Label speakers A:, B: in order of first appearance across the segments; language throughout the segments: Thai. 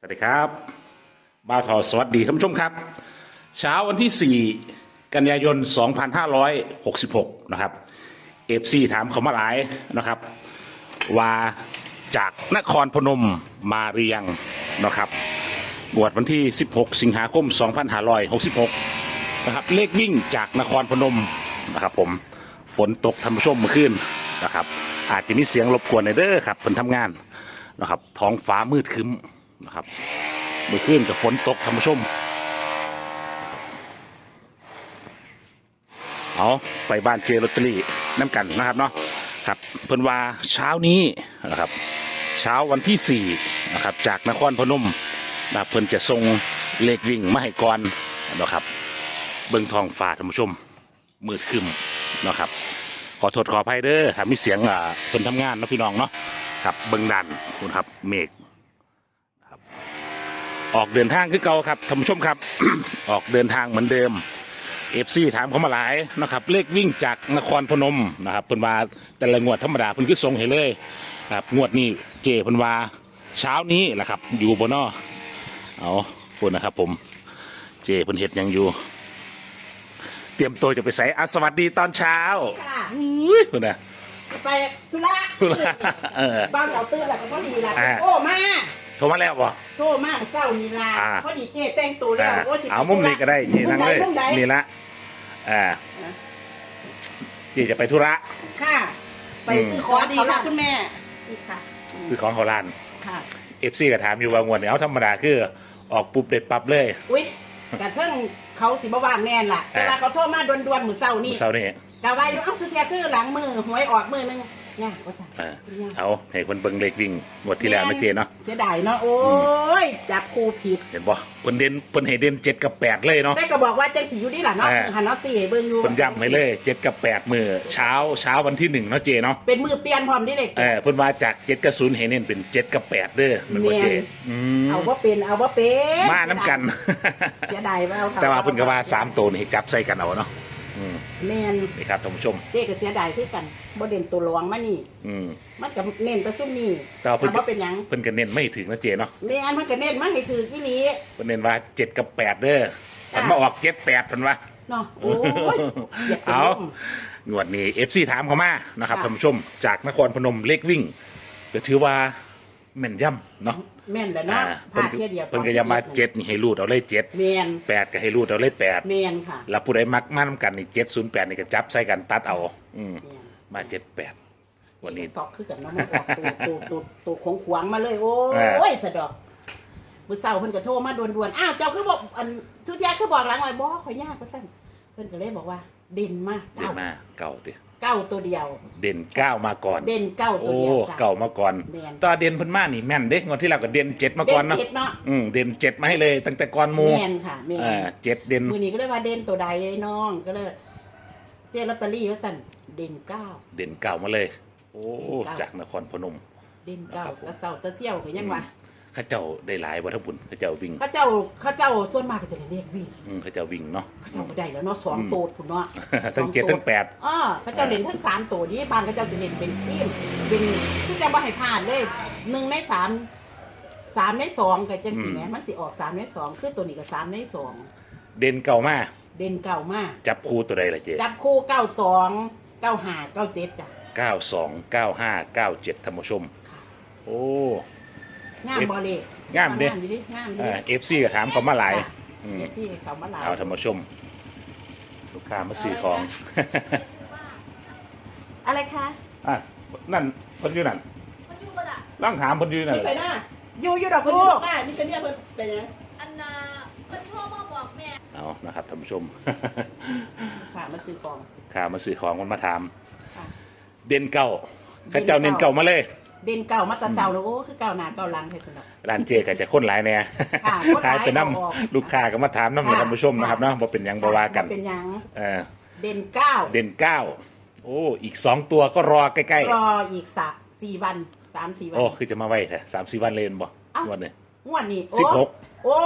A: สวัสดีครับบ้าทอสวัสดีท่านผู้ชมครับ เช้าวันที่ 4 กันยายน 2566 นะครับเอฟซีถามเขามาหลายนะครับ ว่าจากนครพนมมาเรียงนะครับบวชวันที่ 16 สิงหาคม 2566 นะครับ เลขวิ่งจากนครพนมนะครับผมฝนตกท่านผู้ชมเมื่อคืนนะครับ อาจจะมีเสียงรบกวนในเด้อครับคนทำงานนะครับท้องฟ้ามืดครึ้ม นะครับเมื่อคืนกับฝนตกท่านผู้ชม เอาไปบ้านเจลอตเตอรี่น้ำกันนะครับเนาะครับเพิ่นว่าเช้านี้นะครับ เช้าวันที่4นะครับ จากนครพนมนะเพิ่นจะส่งเลขวิ่งมาให้ก่อนนะครับ เบิ่งทองฟ้าท่านผู้ชมมืดคึมนะครับ ขอโทษขออภัยเด้อถ้ามีเสียงอ่าเพิ่นทำงานนะพี่น้องเนาะครับเบิ่งดันคุณครับเมฆ ออกเดินทางคือเก่าครับท่านผู้ชมครับ ออกเดินทางเหมือนเดิมเอฟซีถามเขามาหลายนะครับ เลขวิ่งจากนครพนมนะครับเพิ่นว่าแต่ละงวดธรรมดาเพิ่นคือส่งให้เลยครับงวดนี้เจเพิ่นว่าเช้านี้แหละครับ อยู่บนนอเอาพูดนะครับ ผมเจเพิ่นเฮ็ดหยังอยู่ เตรียมตัวจะไปใส่อะสวัสดีตอนเช้า
B: ค่ะ
A: อุ้ยพูดนะ
B: ไปธุระ
A: ธุระเออ
B: บ้านเราตื่นแล้วก็พอดีละ
A: อ่า
B: โอ้มา
A: โทรมาแล้วบ่
B: โทรมาเศร้านี่ละ
A: อ่า
B: พอดีเจ๊แต่งตัวแล้ว
A: อ่า
B: โอ้สิ
A: เอามุมนี้ก็ได้เจนั่งเลย
B: มุมใด
A: นี่ละอ่าเจจะไปธุระ
B: ค่ะ ไปซื้อข
C: ส
B: อง
C: วัสดี
B: เขา
C: ค่ะ
B: ละ
C: คุณแม่
B: ค่ะ
A: ซื้อของเขาร้าน
B: ค่ะ
A: เอฟซีก็ถามอยู่ว่างวดเนี่ยเอาธรรมดาคือออกปุ๊บเด็ดปั๊บเลย
B: อุ้ยกระเทิงเขาสิบ่ว่างแน่นล่ะแต่ว่าเขาโทรมาด่วนๆมื้อเช้านี่
A: เสาร์นี้
B: กะว่าอยู่เอ้าสุดแท้คือหลังมือหวยออกมือนึง เนี่ยว่าซั่น
A: เออเอาให้คนเบิ่งเลขวิ่งงวดที่แล้วนะเจเนาะ
B: เสียดายเนาะโอ้ยจับครูผิด
A: เห็นบ่เพิ่นเด่นเพิ่นให้เด่นเจ็ดกับแปดเลยเนาะ
B: แต่ก็บอกว่าจังสิอยู่นี่ล่ะเนาะ
A: อ่า
B: หันเนาะสิให้เบิ่งอยู่
A: เพิ่นย้ำให้เลยเจ็ดกับแปดมือเช้าเช้าวันที่หนึ่งเนาะเจเนาะ
B: เป็นมือเปลี่ยนพร้อมนี่เด็ก
A: เออเพิ่นว่าจากเจ็ดกับศูนย์ให้เน้นเป็นเจ็ดกับแปดเด้อแมันบ่เจ
B: แม่น
A: อืม
B: เอาว่าเป็นเอาว่าเป็น
A: มาน้ำกัน
B: เสียดายว่าเอา
A: แต่ว่าเพิ่นก็ว่าสามตัวนี่ให้จับใส่กันเอาเนาะอืม
B: แม่น
A: นี่ครับท่านผู้ชม
B: เจ๊ก็เสียดายคือกันบ่เด่นตัวรองมานี่
A: อืม
B: มันก็เน้นแตะซุ่มนี่
A: แต่ว่าเพิ่น
B: ว่าเป็นหยัง
A: เพิ่นก็เน้นไม่ถึงนะเจเนาะ
B: แม่นมันก็เน้นมาให้คืออีหลี
A: เพิ่นเน้นว่าเจ็ดกับแปดเด้อเพิ่นมาออกเจ็ดแปดเพิ่นว่า
B: เนาะโอ้ยอยากเป็น
A: เอา
B: ลม
A: งวดนี้เอฟซีถามเขามานะครับ
B: ค่ะ
A: ท่านผู้ชมจากนครพนมเลขวิ่งก็ถือว่า แม่นย่ำเนาะ
B: แม่นแล้วเนาะ
A: อ่า
B: พลา
A: เพิ่นก็
B: ดเทียเดียว
A: เพิ่นก็ยามาเจ็ดนี่ให้รูดเอาเลยเจ็ด
B: แม่น
A: แปดก็ให้รูดเอาเลยแปด
B: แม่นค่ะ
A: แล้วผู้ใดมักมาทำกันนี่เจ็ดศูนย์แปดนี่ก็จับใส่กันตัดเอา อืม
B: แม่น
A: มาเจ็ดแปดวันนี้
B: สอกคือกันเนาะมันออกตัวตัวตัวตัวของขวางมาเลยโอ้
A: อ่า
B: ยสะดอกมื้อเช้าเพิ่นก็โทรมาด่วนๆอ้าวเจ้าคือบอกอันทุกอย่างคือบอกหลังไว้บ่ขอยยากว่าซั่นเพิ่นก็เลยบอกว่าเด่นมาก
A: เด่น
B: เก้า
A: มาเก่าติ
B: เก้าตัวเดียว
A: เด่นเก้ามาก่อน
B: เด่นเก้าตัว
A: โอ้
B: เดียวจ้ะ
A: เก่ามาก่อน
B: แม่น
A: ตอนเด่นเพิ่นมานี่แม่นเด้งวดที่แล้วก็เด่นเจ็ดมาก่อนเนาะ
B: เด่นเจ็ดเนาะ
A: อืมเด่นเจ็ดมาให้เลยตั้งแต่ก่อนหมู
B: แม่นค่ะแม่น
A: อ่าเจ็ดเด่น
B: มือนี้ก็เลยว่าเด่นตัวใดไอ้น้องก็เลยเจลอตเตอรี่ว่าสั่นเด่นเก้า
A: เด่นเก่ามาเลย โอ้
B: เด่นเก้า
A: จากนครพนม
B: เด่นเก้า
A: นะครับผม
B: ตะเสาตะเสี่ยวก็ยังว่า
A: เข้าเจ้าได้หลายวัฒนบุญเข้าเจ้าวิ่ง
B: เข้าเจ้าเข้าเจ้าส่วนมากก็จะเรียกวิ่ง
A: อืมเข้าเจ้าวิ่งเนาะ
B: เข้าเจ้าก็ได้แล้วเนาะสอง
A: อืม
B: โตดคุณเนาะ
A: ทั้งเจ็ด
B: สอ
A: ทั้งแปด
B: อ๋อเข้าเจ้าเด่นทั้งสามโตดนี้บ้านเข้าเจ้าจะเด่นเป็นทีมเป็นที่จะบ่ให้พลาดเลยหนึ่งในสามสามในสองก็จังสิแหมมันสิออกสามในสองคือตัวนี้ก็สามในสอง
A: เด่นเก่ามาก
B: เด่นเก่ามาก
A: จับคู่ตัวใดล่ะเจ๊
B: จับคู่เก้าสองเก้าห้าเก้าเจ็ดจ้ะ
A: เก้าสองเก้าห้าเก้าเจ็ดธรรมชม โอ้
B: งามบอเลย
A: งามเด้
B: งามอยู่ดิงามอยู่
A: เอฟซีก็ถามเขามาหลายอืม
B: เอฟซีเขามาหลาย
A: เอาธรรมชม ลูกค้ามาซื้อของ
B: อะไรคะ
A: อะนั่นเพิ่นอยู่นั่นร่างถามเพิ่นอยู่นั่น
B: ไปหน้าอยู่อยู่ดอก
C: คุณ
B: ลู
C: ลู
B: ก
C: กนี่เป็นเนี่ยเพิ่นเป็นยัง
D: อันนาเพิ่นโทรมาบอกแม่
A: เอานะครับท่านผู้ชม
B: ค่ะมาซื้อของ
A: ข้ามาซื้อของมันมาถาม
B: ค่ะ
A: เด่นเก่าข้าเจ้าเน้นเก่ามาเลย
B: เด่นเก่ามาแตะเสาแล้วโอ้คือเก่าหน้าเก่าหลังให้สนุก
A: ร้านเจก็จะค้นหลายแน่
B: ค่ะคนหลาย
A: ขายเป็นน้
B: เอาออกำ
A: ลูกค้าก็มาถามน้ำเหมือนท่านผู้ชมนะครับเนาะว่าเป็นหยังบว่ากัน
B: เป็นหยัง
A: เออ
B: เด่นเก้า
A: เด่นเก้าโอ้อีกสองตัวก็รอใกล้
B: รออีกสักสี่วันสามสี่
A: ๆ
B: วัน
A: โอ้คือจะมาไว้แท้สามสี่วันเลยเห็นบ่
B: เอ้า
A: วันนี้
B: งวดนี้โอ้
A: สิบหก
B: โอ้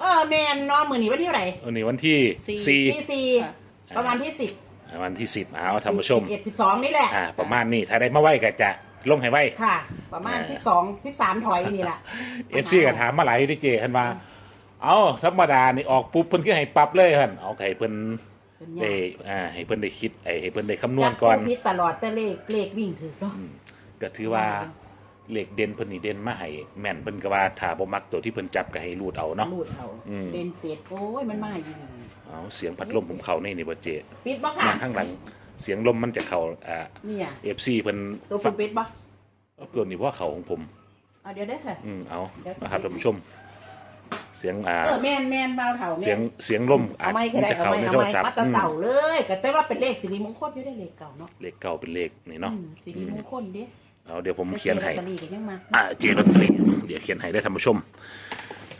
B: เออแมนเนาะมือนี้วันที่เท่าไหร่
A: วันนี้วันที่ สี่
B: ที่สี่ประมาณที่สิบ
A: วันที่สิบเอาท่านผู้ชม
B: สิบเอ็ดสิบสองนี่แหละ
A: อ่าประมาณนี้ถ้าได้มาไว้ก็จะ ลงให้ไว้
B: ค่ะ ประมาณ
A: เออ
B: สิบสองสิบสามถอยนี่แหละ
A: เอฟซีก็ถามมาหลายที่เจเห็นว่า เอาธรรมดานี่ออกปุ๊บเพิ่นก็ให้ปรับเลยหั่นเอาให้เพิ่น
B: เป็น
A: ได้
B: ยาก
A: อ่าให้เพิ่นได้คิดไอ้ให้เพิ่นได้คำนวณก่อน
B: จับโควิดตลอดแต่เลขเลขวิ่งถือเนาะ
A: ก็ถือว่าเลขเด่นเพิ่นนี่เด่นมาให้แม่นเพิ่นก็ว่าถ้าบ่มักตัวที่เพิ่นจับก็ให้รูดเอาเนาะ
B: รูดเอา
A: อืม
B: เด่นเจ็ดโอ้ยมันมาอยู่
A: เอาเสียงพัดลมผมเข้าในนี่บ่เจ
B: ปิดบ่ค่ะ
A: มาข้างหลัง เสียงลมมันจะเข้าอ่า
B: เนี่ย
A: FC เพิ่น
B: ตัวคุณปิดบ่
A: เอาตัวนี้ว่าเขาของผม
B: เอาเดี๋ยวได้อค่ะ
A: อืมเอา
B: เดี๋ยว
A: นะครับท่านผู้ชม เสียงอ่า
B: เออแม่นแม่นเบาเถา
A: เสีย
B: แม่
A: ง
B: น
A: เสียงลมอา
B: เอา
A: จ
B: ไม่ก็ได้
A: จะ
B: เอา
A: เข้า
B: ไม่
A: ใน
B: เอา
A: โทร
B: ไม่
A: ศัพท์
B: มาแตะเสาเลยก็แต่ว่าเป็นเลขสิริมงคลอยู่ได้เลขเก่าเนาะ
A: เลขเก่าเป็นเลขนี่เนาะ
B: อืมสิริมงคลเด้
A: เอาเดี๋ยวผมเขียนให้
B: ลอตเตอรี่ก็ยังมา
A: อ่าเจลอตเตอรี่เดี๋ยวเขียนให้ได้ท่านผู้ชม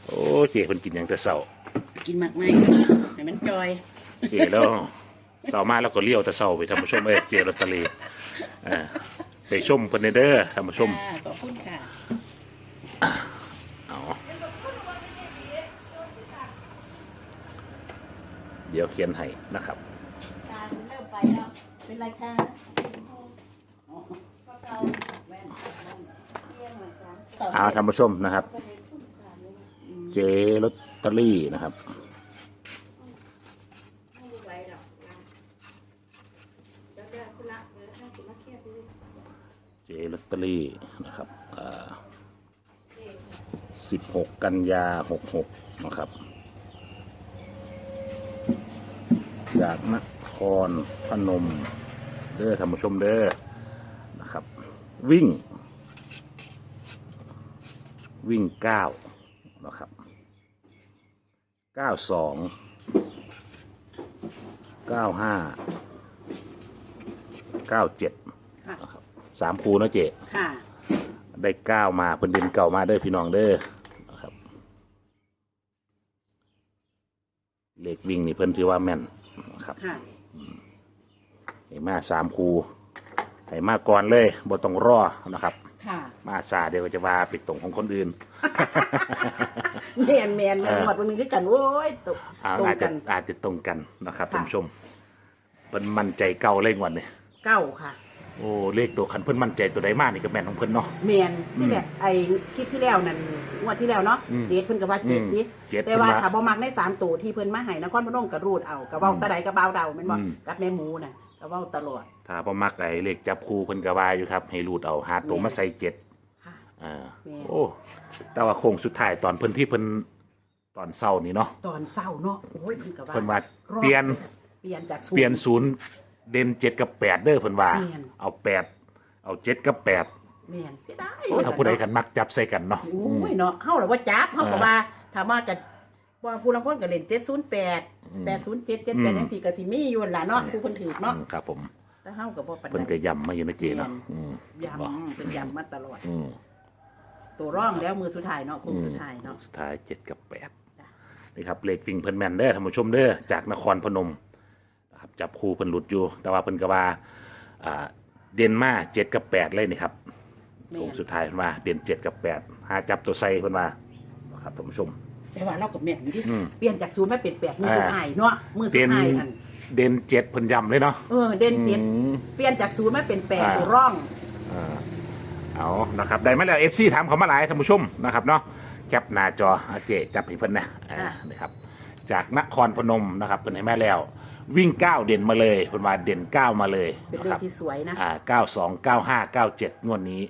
A: โอ้เจเพิ่นกินอย่างแต่เช้า
B: กินมากไหมให้มันจอย
A: เจแล้ว เช้ามาแล้วก็เลี้ยวแต่เช้าไปท่านผู้ชมเอ้ยเจลอตเตอรี่อ่าไปชมเพิ่นเด้อท่านผู้ชม
B: ค่ะขอบคุณค่ะ
A: เอาเดี๋ยวเขียนให้นะครับ
D: ตาเริ่มไปแล้ว
B: เป็นไรคะ
D: ก็เรา
A: เอาท่านผู้ชมนะครับ เจลอตเตอรี่นะครับ
D: ไม่รู้ไว้หรอกนะแล้วเดี๋ยวคุณละเดี๋ยวให้คุณละเครียดดู
A: เจ ลอตเตอรี่นะครับสิบหกกันยาหกหกนะครับ จากนครพนม เด้อท่านผู้ชมเด้อนะครับ วิ่ง วิ่งเก้านะครับเก้าสองเก้าห้าเก้าเจ็ด
B: ค่ะ
A: นะครับ สามคูเนาะเจ
B: ค่ะ
A: ได้เก้ามาเพิ่นเดินเก่ามาเด้อพี่น้องเด้อนะครับเลขวิ่งนี่เพิ่นถือว่าแม่นนะครับ
B: ค่ะ
A: ให้มาสามคูให้มาก่อนเลยบ่ต้องรอนะครับ
B: ค่ะ
A: มาซาเดี๋ยวจะว่าไปตรงของคนอื่น
B: แมนแมนแมน
A: เออ
B: หมดวันนึงคือกันโอ้ยตก
A: อา
B: ตรง
A: อาจ
B: กั
A: จะ
B: น
A: อาจจะตรงกันนะครับ
B: ค่ะ
A: ท่านผู้ชมเพิ่นมั่นใจเก่าเลยงวันนี้
B: เก้าค่ะ
A: โอ้เลขตัวคันเพิ่นมั่นใจตัวใดมากนี่ก็แม่นของเพิ่นเนาะ
B: แมนนี่แหละไอ้คลิปที่แล้วนั่นงวดที่แล้วเนาะ
A: อืม
B: เจ็ดเพิ่นก็ว่าเจ็ด
A: อืม
B: นี่
A: เจ็ด
B: แต่ว่า
A: เพิ่นว่า
B: ถ้าบ่มักได้สามตัวที่เพิ่นมาให้นครพนมก็รูดเอากระเว้าตะใดกระเบาเดาแม่นบ่
A: อืม
B: กับแม่หมูน่ะกระเว้าตลอด
A: ถ้าบ่มักไอ้เลขจับคู่เพิ่นก็ว่าอยู่ครับ ให้รูดเอาหาตัวมาใส่เจ็ด
B: ค่ะ
A: อ่า
B: แม่
A: โอ้แต่ว่าโค้งสุดท้ายตอนเพิ่นที่เพิ่นตอนเศร้านี่เนาะ
B: ตอนเศร้าเนาะโอ้ยเพิ่นก็ว่า
A: เพิ่นว่า
B: ร้อ
A: เปลี่ยน
B: เปลี่ยนจาก
A: เปลี่ยนศูนย์ เด่นเจ็ดกับแปดเด้อเพิ่นว่า
B: เปลี่ยน
A: เอาแปดเอาเจ็ดกับแปด
B: แม่นเสียดาย
A: โอ้ยถ้าผู้ใดกันมักจับใส่กันเนาะ
B: โอ้ยเนาะเฮาล่ะว่าจับเฮาก็ว่าถามว่าก็ว่าผู้ลางคนก็เล่น708 807 78จังซี่ก็สิมีอยู่นั่นล่ะเนาะผู้เพิ่นถือเนาะ
A: อืมครับผม
B: แต่เฮาก็บ่ปาน
A: เพิ่น
B: ใด
A: ก็ย้ำมาอยู่ในเจเนาะอืม
B: ยำเป็นยำมาตลอด
A: อืม
B: ตัวร่องแล้วมือสุดท้ายเนาะคุ้มสุดท้ายเนาะ
A: สุดท้ายเจ็ดกับแปด
B: จ้ะ
A: นี่ครับเลขวิ่งเพิ่นแม่นเด้อท่านผู้ชมเด้อจากนครพนมนะ ครับจับคู่เพิ่นหลุดอยู่ แต่ว่าเพิ่นก็ว่าอ่าเด่นมาเจ็ดกับแปดเลยนี่ครับ
B: แม่
A: โค้ง
B: น
A: สุดท้ายเพิ่นว่าเด่นเจ็ดกับแปดหาจับตัวใส่เพิ่นว่านะครับท่านผู้ชม
B: แต่ว่าเรากับแม่นอยู่ดิ
A: อืม
B: เปลี่ยนจากศูนย์มาเป็นแปดมือ
A: อ่า
B: สุดท้ายเนาะมือสุ
A: เป็
B: ด
A: น
B: ท้ายอัน
A: เด่นเจ็ดเพิ่นย้ำเลยเนาะ
B: เออเด่นเจ็ด
A: อืม
B: เปลี่ยนจากศูนย์มาเป็นแปด
A: อ่า
B: ตัวร่อง
A: อ่าเอานะครับ ได้มาแล้วเอฟซีถามเขามาหลายท่านผู้ชมนะครับเนาะ แคปหน้าจออาเจจับให้เพิ่นนะอ่านะครับ จากนครพนมนะครับเพิ่นให้มาแล้ว วิ่งเก้าเด่นมาเลยเพิ่นว่าเด่นเก้ามาเลย
B: เป็น
A: นะ
B: เล
A: ค
B: ข
A: รับ
B: ที่สวยนะ
A: อ่าเก้าสองเก้าห้าเก้าเจ็ดงวดนี้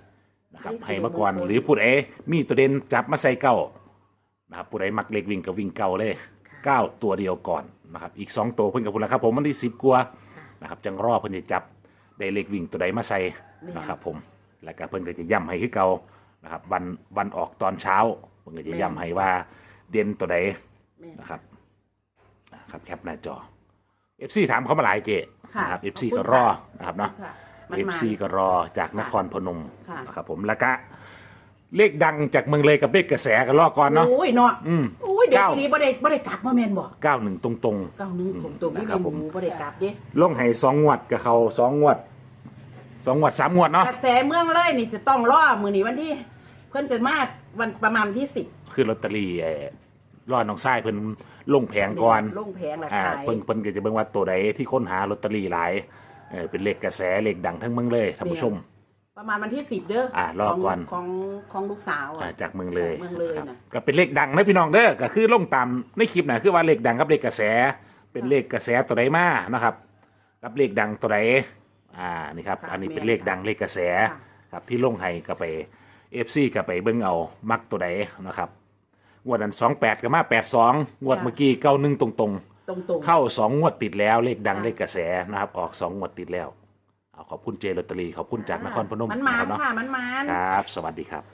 A: นะครับ
B: เลข
A: ให้มาก่อน
B: มงคล
A: หรือพูดเอมีตัวเด่นจับมาใส่เก้านะครับผู้ใดมักเล็กวิ่งก็วิ่งเก้าเลยเก้าตัวเดียวก่อนนะครับอีกสองตัวเพิ่นกับพุ่นละครับผมมันที่สิบกว่านะครับจังรอเพิ่นจะจับได้เล็กวิ่งตัวใดมาใส่นะครับผมแล้วก็เพิ่นก็จะย้ำให้คือเก่านะครับวันวันออกตอนเช้าเพิ่นก็จะย้ำให้ว่าเด่นตัวใด
B: แม่น
A: นะครับอ่าครับแคปหน้าจอ FC ถามเขามาหลายเจ
B: ค่ะ
A: นะครับ FC
B: ขอบคุณ
A: ก็รอนะครับเนาะ
B: ค่ะ มัน
A: เอฟ
B: มา
A: ซีก็รอจากนครพนม
B: ค่ะ
A: นะครับผมแล้วก็เลขดังจากเมืองเลยกับเลขกระแสกันรอก่อนเนาะ
B: โอ้ยเนาะ
A: อืม
B: โอ้ยเด็ก
A: เก้า
B: ทีนี้บ่ได้บ่ได้กลับมาแม่นบ่
A: เก้าหนึ่งตรง
B: เก้าหนึงผมตัวพี่
A: นะครับ
B: ห
A: ผม
B: มูบ่ได้กลับเด้
A: ๆลงให้สองงวดกับเขาสองงวดสองงวดสามงวดเนาะ
B: กระแสเมืองเลยนี่จะต้องรอมื้อนี้วันที่ เพิ่นจะมาวันประมาณที่สิบ
A: คือลอตเตอรี่เอ่อ รอดน้องไส้เพิ่นลงแผงก่อน
B: ลงแผงละ
A: อ่า
B: ขาย
A: เพิ่นเพิ่นก็จะเบิ่งว่าตัวใดที่ค้นหาลอตเตอรี่หลายเออเป็นเลขกระแสเลขดังทั้งเมืองเลยท่านผู้ชม
B: ประมาณวันที่สิบเด้อ
A: อะรอก่อน
B: ของของของลูกสาว
A: อ่า
B: อะ
A: จากเมืองเลย
B: จากเมืองเลย
A: ครับ
B: น่ะ
A: ก็เป็นเลขดังนะพี่น้องเด้อก็คือลงตามในคลิปนะคือว่าเลขดังกับเลขกระแส เป็นเลขกระแสตัวใดมานะครับ กับเลขดังตัวใดอ่านี่ครับอันนี้เป็นเลขดังเลขกระแสครับที่ลงให้ก็ไปเอฟซีก็ไปเบิ้งเอามักตัวใดนะครับ งวดนั้นสองแปดกับมาแปดสองงวดเมื่อกี้เก้าหนึ่งตรง
B: ตรงตรง
A: ๆ เข้าสองงวดติดแล้ว เลขดังเลขกระแสนะครับออกสองงวดติดแล้วเอาขอบคุณเจลอตเตอรี่ขอบคุณจากนครพนม
B: มันมาะ
A: ครับเนาะ
B: ค่ะ มันมา
A: ครับ สวัสดีครับ